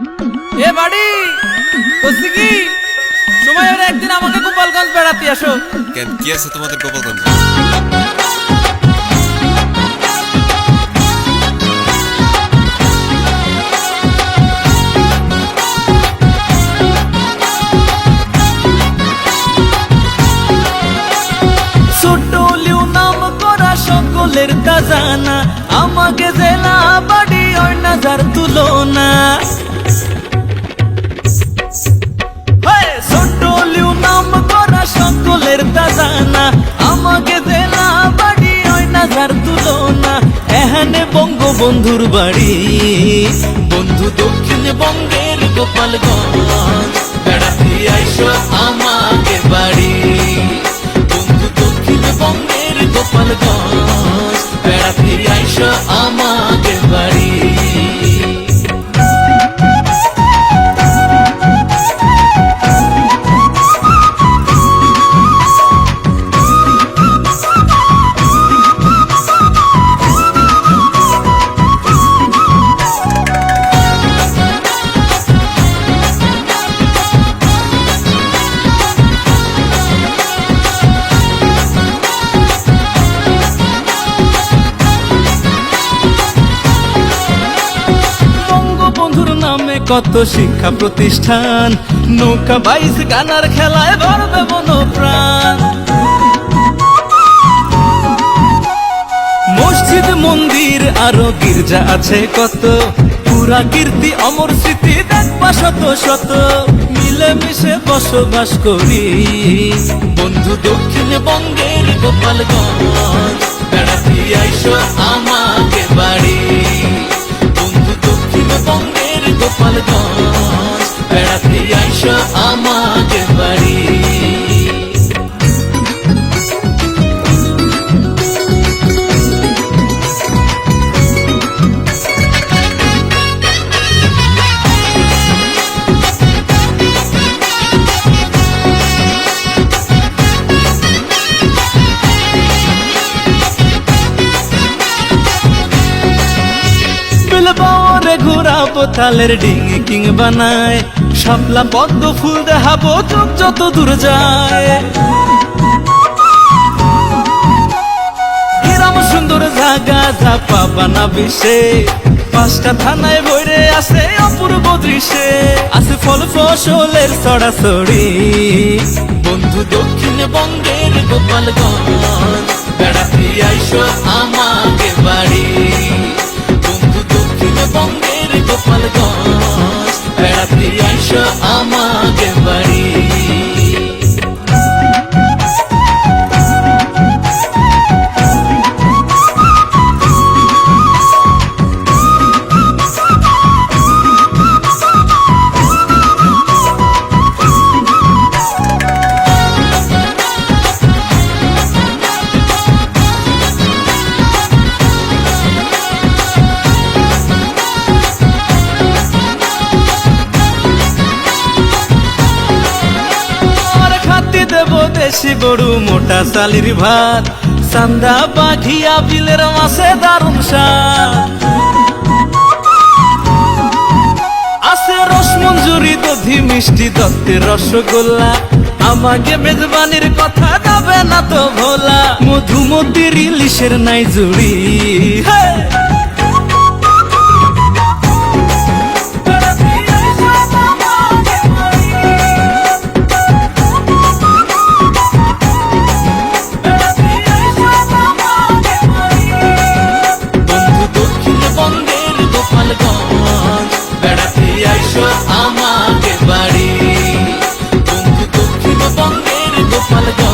এ বাড়ি বলছি কি? সময় হলে একদিন আমাকে গোপালগঞ্জ বেড়াতে আসো। কেন কি আছে তোমাদের গোপালগঞ্জে? ছোটলিও নাম করা সকলের তা জানা আমাকে জেলা বাড়ি ওই নাজার তুলনা। বঙ্গবন্ধুর বাড়ি। বন্ধু দক্ষিণ বঙ্গের গোপালগঞ্জ। বেড়াতে আইসো আমাকে বাড়ি। কত শিক্ষা প্রতিষ্ঠান? নৌকা, বাইশ গানার খেলায় ভরবে মনোপ্রাণ। মসজিদ, মন্দির, আরও গির্জা আছে কত। পুরা কীর্তি, অমর স্মৃতি দেখবা শত শত। মিলেমিশে বসবাস করি। বন্ধু দক্ষিণ বঙ্গের গোপালগঞ্জ। বেড়াতে আইসো গোপালগঞ্জ বেড়াতে আইসা আমাকে তালের ডিঙি কিং বানায়। শাপলা পদ্ম ফুল দেখাবো, চোখ যত দূর যায়। হিরাম সুন্দর জাগা, ঝাপা বানাবি সে পাঁচটা থানায় বইরে আছে অপূর্ব দৃশ্যে আছে ফল ফসলের ছড়াছড়ি বন্ধু দক্ষিণ বঙ্গের গোপালগঞ্জ বেড়াতে আইসো আমাকে বাড়ি। বন্ধু দক্ষিণ বঙ্গের গোপালগঞ্জ দেশি গরু মোটা চালির ভাত। সান্দা বাঘিয়া বিলের মাসে দারুণ আছে রসমঞ্জুরি, দধি, মিষ্টি দত্তের রসগোল্লা। আমাকে মেজবানির কথা যাবে না তো ভোলা। মধুমতির ইলিশের নাই জুড়ি। হে! Let's